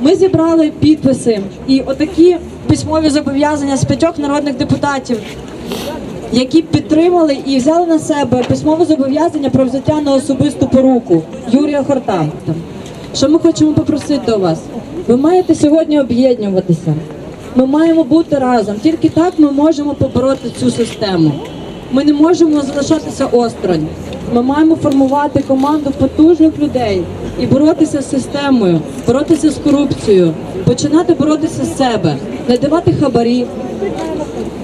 Ми зібрали підписи і отакі письмові зобов'язання з п'ятьох народних депутатів, які підтримали і взяли на себе письмове зобов'язання про взяття на особисту поруку Юрія Хорта. Що ми хочемо попросити до вас? Ви маєте сьогодні об'єднуватися. Ми маємо бути разом. Тільки так ми можемо побороти цю систему. Ми не можемо залишатися осторонь. Ми маємо формувати команду потужних людей і боротися з системою, боротися з корупцією, починати боротися з себе, не давати хабарі.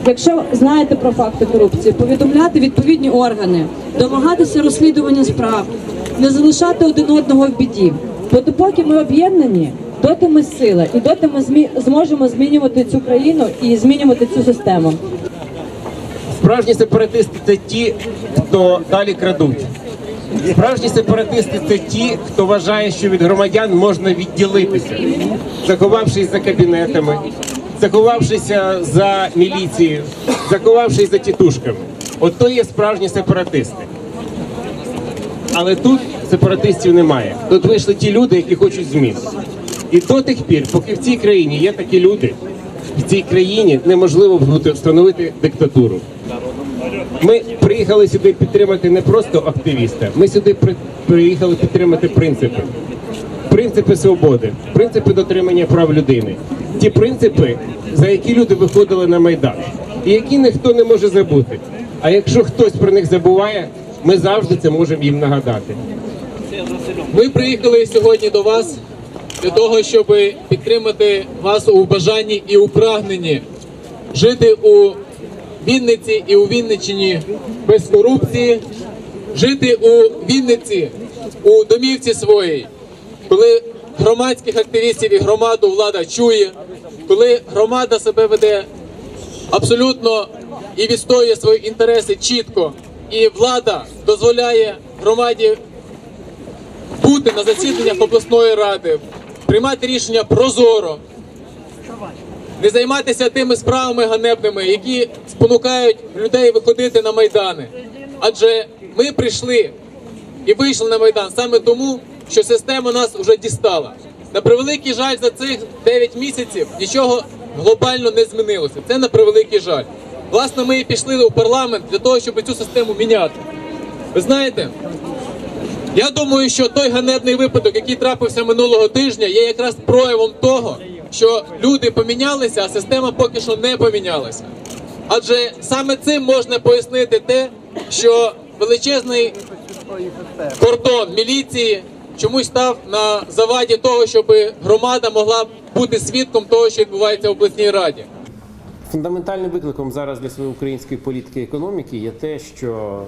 Якщо знаєте про факти корупції, повідомляти відповідні органи, домагатися розслідування справ, не залишати один одного в біді. Бо допоки ми об'єднані, доти ми сила, і доти ми змі- зможемо змінювати цю країну і змінювати цю систему. Справжні сепаратисти це ті, хто далі крадуть. Справжні сепаратисти це ті, хто вважає, що від громадян можна відділитися, заховавшись за кабінетами, заховавшися за міліцією, заховавшись за тітушками. От то є справжні сепаратисти. Але тут сепаратистів немає. Тут вийшли ті люди, які хочуть змін. І до тих пір, поки в цій країні є такі люди, в цій країні неможливо встановити диктатуру. Ми приїхали сюди підтримати не просто активіста, ми сюди приїхали підтримати принципи. Принципи свободи, принципи дотримання прав людини. Ті принципи, за які люди виходили на Майдан, і які ніхто не може забути. А якщо хтось про них забуває, ми завжди це можемо їм нагадати. Ми приїхали сьогодні до вас для того, щоб підтримати вас у бажанні і у прагненні жити у Вінниці і у Вінниччині без корупції, жити у Вінниці у домівці своїй, коли громадських активістів і громаду влада чує, коли громада себе веде абсолютно і відстоює свої інтереси чітко, і влада дозволяє громаді бути на засіданнях обласної ради, приймати рішення прозоро, не займатися тими справами ганебними, які спонукають людей виходити на майдани. Адже ми прийшли і вийшли на майдан саме тому, що система нас вже дістала. На превеликий жаль, за цих 9 місяців нічого глобально не змінилося. Це на превеликий жаль. Власне, ми і пішли у парламент для того, щоб цю систему міняти. Ви знаєте, я думаю, що той ганебний випадок, який трапився минулого тижня, є якраз проявом того, що люди помінялися, а система поки що не помінялася. Адже саме цим можна пояснити те, що величезний кордон міліції чомусь став на заваді того, щоб громада могла бути свідком того, що відбувається в обласній раді. Фундаментальним викликом зараз для своєї української політики і економіки є те, що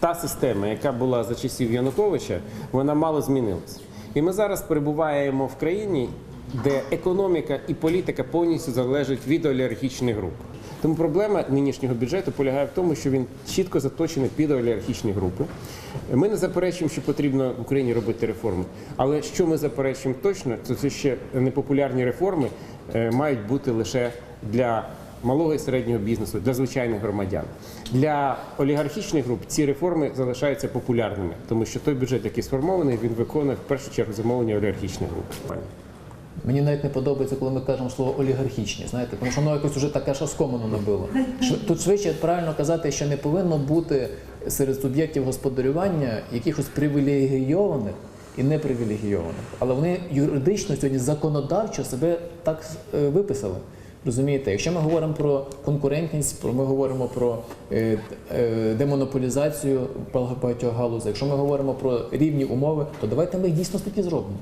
та система, яка була за часів Януковича, вона мало змінилася. І ми зараз перебуваємо в країні, де економіка і політика повністю залежать від олігархічних груп. Тому проблема нинішнього бюджету полягає в тому, що він чітко заточений під олігархічні групи. Ми не заперечуємо, що потрібно в Україні робити реформи. Але що ми заперечуємо точно, то це ще непопулярні реформи е, мають бути лише для малого і середнього бізнесу, для звичайних громадян. Для олігархічних груп ці реформи залишаються популярними, тому що той бюджет, який сформований, він виконує в першу чергу замовлення олігархічних груп. Мені навіть не подобається, коли ми кажемо слово олігархічні, знаєте, тому що воно якось вже таке шаскомано набило. Тут швидше правильно казати, що не повинно бути серед суб'єктів господарювання якихось привілегійованих і непривілегійованих. Але вони юридично сьогодні законодавчо себе так е, виписали. Розумієте, якщо ми говоримо про конкурентність, ми говоримо про е, е, демонополізацію багатьох галузей, якщо ми говоримо про рівні умови, то давайте ми їх дійсно такі зробимо.